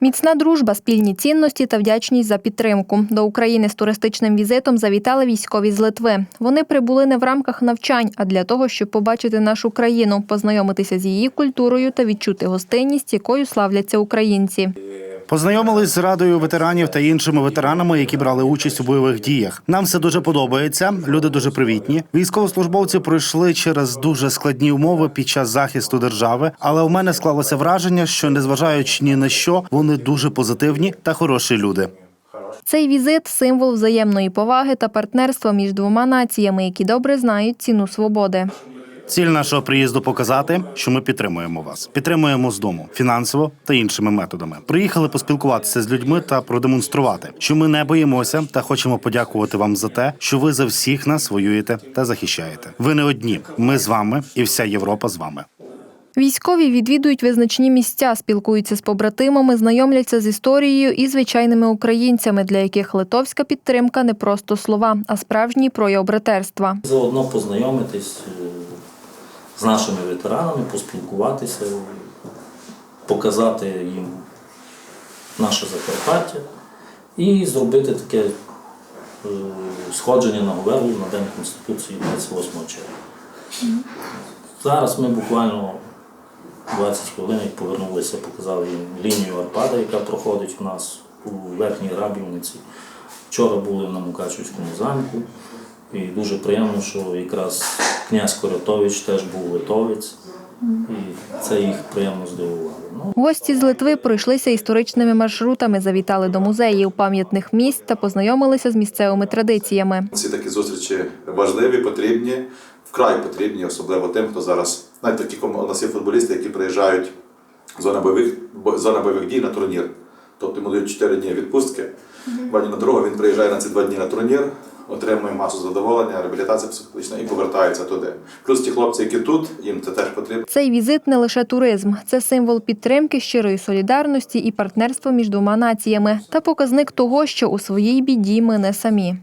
Міцна дружба, спільні цінності та вдячність за підтримку. До України з туристичним візитом завітали військові з Литви. Вони прибули не в рамках навчань, а для того, щоб побачити нашу країну, познайомитися з її культурою та відчути гостинність, якою славляться українці. Познайомились з радою ветеранів та іншими ветеранами, які брали участь у бойових діях. Нам все дуже подобається. Люди дуже привітні. Військовослужбовці пройшли через дуже складні умови під час захисту держави. Але у мене склалося враження, що незважаючи ні на що, вони дуже позитивні та хороші люди. Цей візит символ взаємної поваги та партнерства між двома націями, які добре знають ціну свободи. Ціль нашого приїзду показати, що ми підтримуємо вас, підтримуємо з дому фінансово та іншими методами. Приїхали поспілкуватися з людьми та продемонструвати, що ми не боїмося та хочемо подякувати вам за те, що ви за всіх нас воюєте та захищаєте. Ви не одні. Ми з вами, і вся Європа з вами. Військові відвідують визначні місця, спілкуються з побратимами, знайомляться з історією і звичайними українцями, для яких литовська підтримка не просто слова, а справжній прояв братерства. Заодно познайомитись з нашими ветеранами, поспілкуватися, показати їм наше Закарпаття і зробити таке е, сходження на Говерлу на День Конституції 28 червня. Зараз ми буквально 20 хвилин повернулися, показали їм лінію Арпада, яка проходить у нас у Верхній Рабівниці. Вчора були на Мукачівському замку. І дуже приємно, що якраз князь Коротович теж був литовець, і це їх приємно здивувало. Ну, Гості з Литви пройшлися історичними маршрутами, завітали до музеїв, пам'ятних місць та познайомилися з місцевими традиціями. Ці такі зустрічі важливі, потрібні, вкрай потрібні, особливо тим, хто зараз. Навіть такі кому- у нас є футболісти, які приїжджають з зони бойових, зона бойових дій на турнір. Тобто йому дають 4 дні відпустки. Два дні на дорогу, він приїжджає на ці два дні на турнір, отримує масу задоволення, реабілітація психологічна і повертаються туди. Плюс ті хлопці, які тут, їм це теж потрібно. Цей візит не лише туризм, це символ підтримки, щирої солідарності і партнерства між двома націями та показник того, що у своїй біді ми не самі.